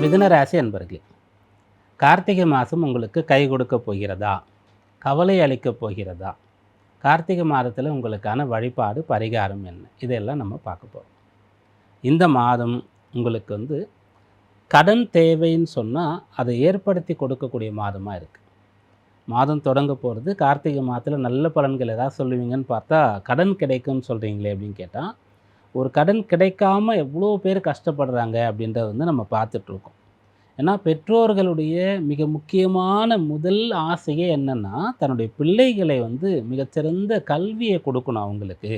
மிதுன ராசி அன்பர்களே கார்த்திகை மாதம் உங்களுக்கு கை கொடுக்க போகிறதா? கவலை அளிக்கப் போகிறதா? கார்த்திகை மாதத்தில் உங்களுக்கான வழிபாடு பரிகாரம் என்ன? இதெல்லாம் நம்ம பார்க்க போகிறோம் இந்த மாதம் உங்களுக்கு வந்து கடன் தேவைன்னு சொன்னால் அதை ஏற்படுத்தி கொடுக்கக்கூடிய மாதமாக இருக்குது மாதம் தொடங்க போகிறது கார்த்திகை மாதத்தில் நல்ல பலன்கள் ஏதாவது சொல்லுவீங்கன்னு பார்த்தா கடன் கிடைக்கும்னு சொல்கிறீங்களே அப்படின்னு கேட்டால் ஒரு கடன் கிடைக்காம எவ்வளோ பேர் கஷ்டப்படுறாங்க அப்படின்றத வந்து நம்ம பார்த்துட்ருக்கோம். ஏன்னா பெற்றோர்களுடைய மிக முக்கியமான முதல் ஆசையே என்னென்னா தன்னுடைய பிள்ளைகளை வந்து மிகச்சிறந்த கல்வியை கொடுக்கணும் அவங்களுக்கு.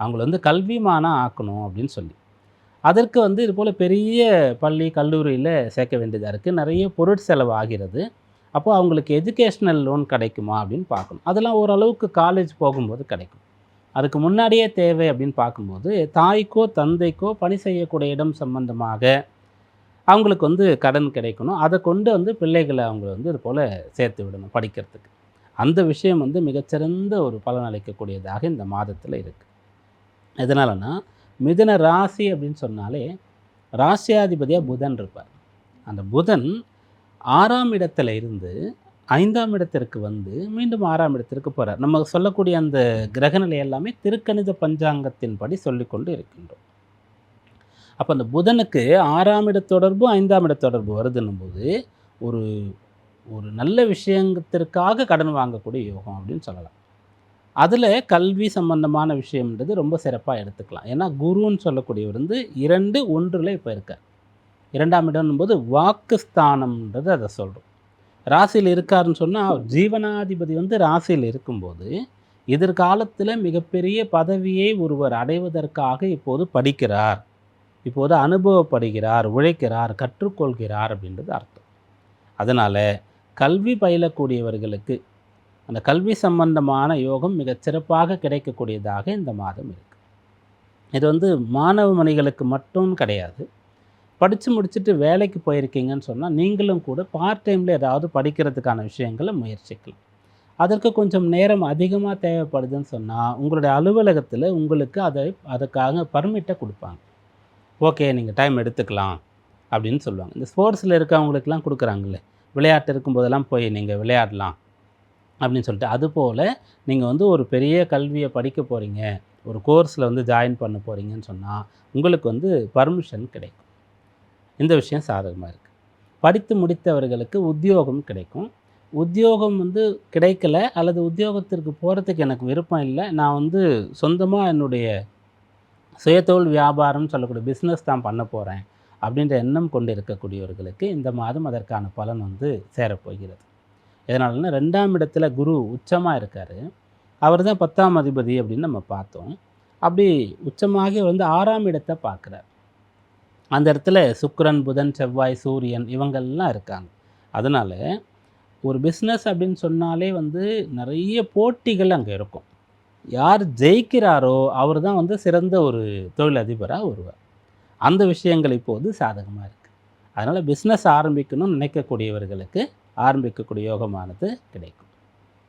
அவங்கள வந்து கல்விமானாக ஆக்கணும் அப்படின்னு சொல்லி. அதற்கு வந்து இது போல் பெரிய பள்ளி கல்லூரியில் சேர்க்க வேண்டியதாக இருக்குது நிறைய பொருட்செலவு ஆகிறது அப்போது அவங்களுக்கு எஜுகேஷ்னல் லோன் கிடைக்குமா அப்படின்னு பார்க்கணும். அதெல்லாம் ஓரளவுக்கு காலேஜ் போகும்போது கிடைக்கும். அதுக்கு முன்னாடியே தேவை அப்படின்னு பார்க்கும்போது தாய்க்கோ தந்தைக்கோ பணி செய்யக்கூடிய இடம் சம்பந்தமாக அவங்களுக்கு வந்து கடன் கிடைக்கணும். அதை கொண்டு வந்து பிள்ளைகளை அவங்க வந்து இது போல் சேர்த்து விடணும் படிக்கிறதுக்கு. அந்த விஷயம் வந்து மிகச்சிறந்த ஒரு பலன் அளிக்கக்கூடியதாக இந்த மாதத்தில் இருக்குது எதனாலனா மிதுன ராசி அப்படின்னு சொன்னாலே ராசியாதிபதியாக புதன் இருப்பார். அந்த புதன் ஆறாம் இடத்துல இருந்து ஐந்தாம் இடத்திற்கு வந்து மீண்டும் ஆறாம் இடத்திற்கு போகிறார் நம்ம சொல்லக்கூடிய அந்த கிரகநிலை எல்லாமே திருக்கணித பஞ்சாங்கத்தின்படி சொல்லிக்கொண்டு இருக்கின்றோம். அப்போ அந்த புதனுக்கு ஆறாம் இட தொடர்பு ஐந்தாம் இட தொடர்பு வருதுன்னும் போது ஒரு ஒரு நல்ல விஷயத்திற்காக கடன் வாங்கக்கூடிய யோகம் அப்படின்னு சொல்லலாம். அதில் கல்வி சம்பந்தமான விஷயம்ன்றது ரொம்ப சிறப்பாக எடுத்துக்கலாம். ஏன்னா குருன்னு சொல்லக்கூடியவர் வந்து இரண்டு ஒன்றில் இப்போ இருக்கார். இரண்டாம் இடம்னும் போது வாக்குஸ்தானம்ன்றது அதை சொல்கிறோம் ராசியில் இருக்காருன்னு சொன்னால் ஜீவனாதிபதி வந்து ராசியில் இருக்கும்போது எதிர்காலத்தில் மிகப்பெரிய பதவியை ஒருவர் அடைவதற்காக இப்போது படிக்கிறார். இப்போது அனுபவப்படுகிறார் உழைக்கிறார் கற்றுக்கொள்கிறார் அப்படின்றது அர்த்தம். அதனால் கல்வி பயிலக்கூடியவர்களுக்கு அந்த கல்வி சம்பந்தமான யோகம் மிகச் சிறப்பாக கிடைக்கக்கூடியதாக இந்த மாதம் இருக்குது இது வந்து மாணவ மணிகளுக்கு மட்டும் கிடையாது. படித்து முடிச்சுட்டு வேலைக்கு போயிருக்கீங்கன்னு சொன்னால் நீங்களும் கூட பார்ட் டைமில் ஏதாவது படிக்கிறதுக்கான விஷயங்களை முயற்சிக்கலாம். அதற்கு கொஞ்சம் நேரம் அதிகமாக தேவைப்படுதுன்னு சொன்னால் உங்களுடைய அலுவலகத்தில் உங்களுக்கு அதை அதுக்காக பர்மிட்டை கொடுப்பாங்க. ஓகே நீங்கள் டைம் எடுத்துக்கலாம் அப்படின்னு சொல்லுவாங்க. இந்த ஸ்போர்ட்ஸில் இருக்கவங்களுக்கெல்லாம் கொடுக்குறாங்களே விளையாட்டு இருக்கும்போதெல்லாம் போய் நீங்கள் விளையாடலாம் அப்படின்னு சொல்லிட்டு அதுபோல் நீங்கள் வந்து ஒரு பெரிய கல்வியை படிக்க போகிறீங்க ஒரு கோர்ஸில் வந்து ஜாயின் பண்ண போகிறீங்கன்னு சொன்னால் உங்களுக்கு வந்து பர்மிஷன் கிடைக்கும். இந்த விஷயம் சாதகமாக இருக்குது படித்து முடித்தவர்களுக்கு உத்தியோகம் கிடைக்கும். உத்தியோகம் வந்து கிடைக்கல அல்லது உத்தியோகத்திற்கு போகிறதுக்கு எனக்கு விருப்பம் இல்லை. நான் வந்து சொந்தமாக என்னுடைய சுயத்தொழில் வியாபாரம்னு சொல்லக்கூடிய பிஸ்னஸ் தான் பண்ண போகிறேன் அப்படின்ற எண்ணம் கொண்டு இருக்கக்கூடியவர்களுக்கு இந்த மாதம் அதற்கான பலன் வந்து சேரப்போகிறது. எதனாலனா ரெண்டாம் இடத்துல குரு உச்சமாக இருக்கார். அவர் தான் பத்தாம் அதிபதி அப்படின்னு நம்ம பார்த்தோம். அப்படி உச்சமாகி வந்து ஆறாம் இடத்தை பார்க்குறார். அந்த இடத்துல சுக்கரன் புதன் செவ்வாய் சூரியன் இவங்கெல்லாம் இருக்காங்க. அதனால் ஒரு பிஸ்னஸ் அப்படின்னு சொன்னாலே வந்து நிறைய போட்டிகள் அங்கே இருக்கும். யார் ஜெயிக்கிறாரோ அவர் தான் வந்து சிறந்த ஒரு தொழிலதிபராக வருவார். அந்த விஷயங்கள் இப்போது சாதகமாக இருக்குது அதனால் பிஸ்னஸ் ஆரம்பிக்கணும்னு நினைக்கக்கூடியவர்களுக்கு ஆரம்பிக்கக்கூடிய யோகமானது கிடைக்கும்.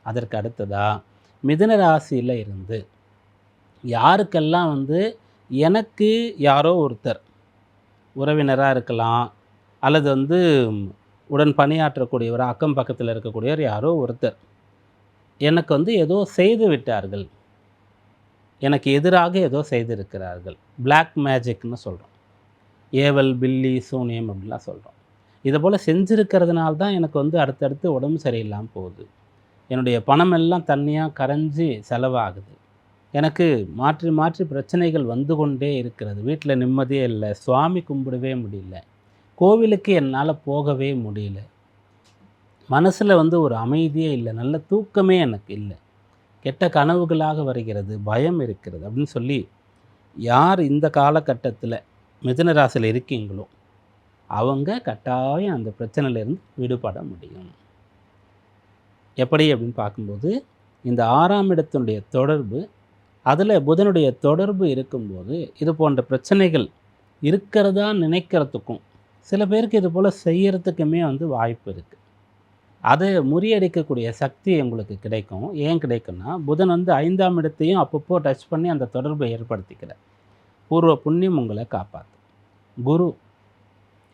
அதற்கு அடுத்ததாக மிதுன ராசியில் இருந்து யாருக்கெல்லாம் வந்து எனக்கு யாரோ ஒருத்தர் உறவினராக இருக்கலாம் அல்லது வந்து உடன் பணியாற்றக்கூடியவர் அக்கம் பக்கத்தில் இருக்கக்கூடியவர் யாரோ ஒருத்தர் எனக்கு வந்து ஏதோ செய்து விட்டார்கள். எனக்கு எதிராக ஏதோ செய்திருக்கிறார்கள். பிளாக் மேஜிக்னு சொல்கிறோம் ஏவல் பில்லி சூனியம் அப்படிலாம் சொல்கிறோம் இதை போல் செஞ்சுருக்கிறதுனால தான் எனக்கு வந்து அடுத்தடுத்து உடம்பு சரியில்லாமல் போகுது. என்னுடைய பணம் எல்லாம் தண்ணியாக கரைஞ்சி செலவாகுது. எனக்கு மாற்றி மாற்றி பிரச்சனைகள் வந்து கொண்டே இருக்கிறது. வீட்டில் நிம்மதியே இல்லை. சுவாமி கும்பிடவே முடியல. கோவிலுக்கு என்னால் போகவே முடியல. மனசில் வந்து ஒரு அமைதியே இல்லை. நல்ல தூக்கமே எனக்கு இல்லை. கெட்ட கனவுகளாக வருகிறது. பயம் இருக்கிறது அப்படின்னு சொல்லி யார் இந்த காலகட்டத்தில் மிதனராசியில் இருக்கீங்களோ அவங்க கட்டாயம் அந்த பிரச்சனையிலேருந்து விடுபட முடியும். எப்படி அப்படின்னு பார்க்கும்போது இந்த ஆறாம் இடத்தினுடைய தொடர்பு அதில் புதனுடைய தொடர்பு இருக்கும்போது இது போன்ற பிரச்சனைகள் இருக்கிறதா நினைக்கிறதுக்கும் சில பேருக்கு இது போல் செய்கிறதுக்குமே வந்து வாய்ப்பு இருக்குது அதை முறியடிக்கக்கூடிய சக்தி உங்களுக்கு கிடைக்கும். ஏன் கிடைக்கும்னா புதன் வந்து ஐந்தாம் இடத்தையும் அப்பப்போ டச் பண்ணி அந்த தொடர்பை ஏற்படுத்திக்கிறார். பூர்வ புண்ணியம் உங்களை காப்பாற்று குரு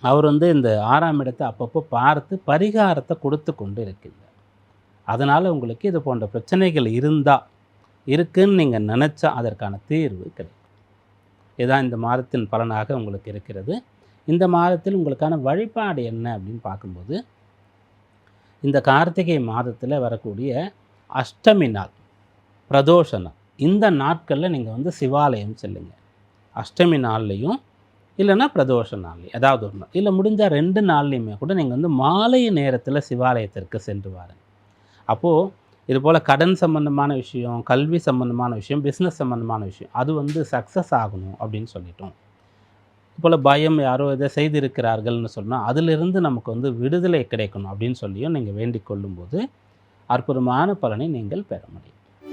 அவர் வந்து இந்த ஆறாம் இடத்தை அப்பப்போ பார்த்து பரிகாரத்தை கொடுத்து கொண்டு இருக்கின்றார். அதனால் உங்களுக்கு இது போன்ற பிரச்சனைகள் இருந்தால் இருக்குன்னு நீங்கள் நினச்சா அதற்கான தீர்வு கிடைக்கும். இதுதான் இந்த மாதத்தின் பலனாக உங்களுக்கு இருக்கிறது. இந்த மாதத்தில் உங்களுக்கான வழிபாடு என்ன அப்படின்னு பார்க்கும்போது இந்த கார்த்திகை மாதத்தில் வரக்கூடிய அஷ்டமி நாள் பிரதோஷ நாள் இந்த நாட்களில் நீங்கள் வந்து சிவாலயம் செல்லுங்க. அஷ்டமி நாள்லேயும் இல்லைன்னா பிரதோஷ நாள்லையும் ஏதாவது ஒரு நாள். இல்லை முடிஞ்சால் ரெண்டு நாள்லையுமே கூட நீங்கள் வந்து மாலை நேரத்தில் சிவாலயத்திற்கு சென்று வாருங்க. அப்போது இதுபோல் கடன் சம்மந்தமான விஷயம் கல்வி சம்மந்தமான விஷயம் பிஸ்னஸ் சம்மந்தமான விஷயம் அது வந்து சக்ஸஸ் ஆகணும் அப்படின்னு சொல்லிட்டோம். போல் பயம் யாரோ இதை செய்திருக்கிறார்கள்னு சொன்னால் அதிலிருந்து நமக்கு வந்து விடுதலை கிடைக்கணும் அப்படின்னு சொல்லியும் நீங்கள் வேண்டிக் கொள்ளும்போது அற்புதமான பலனை நீங்கள் பெற முடியும்.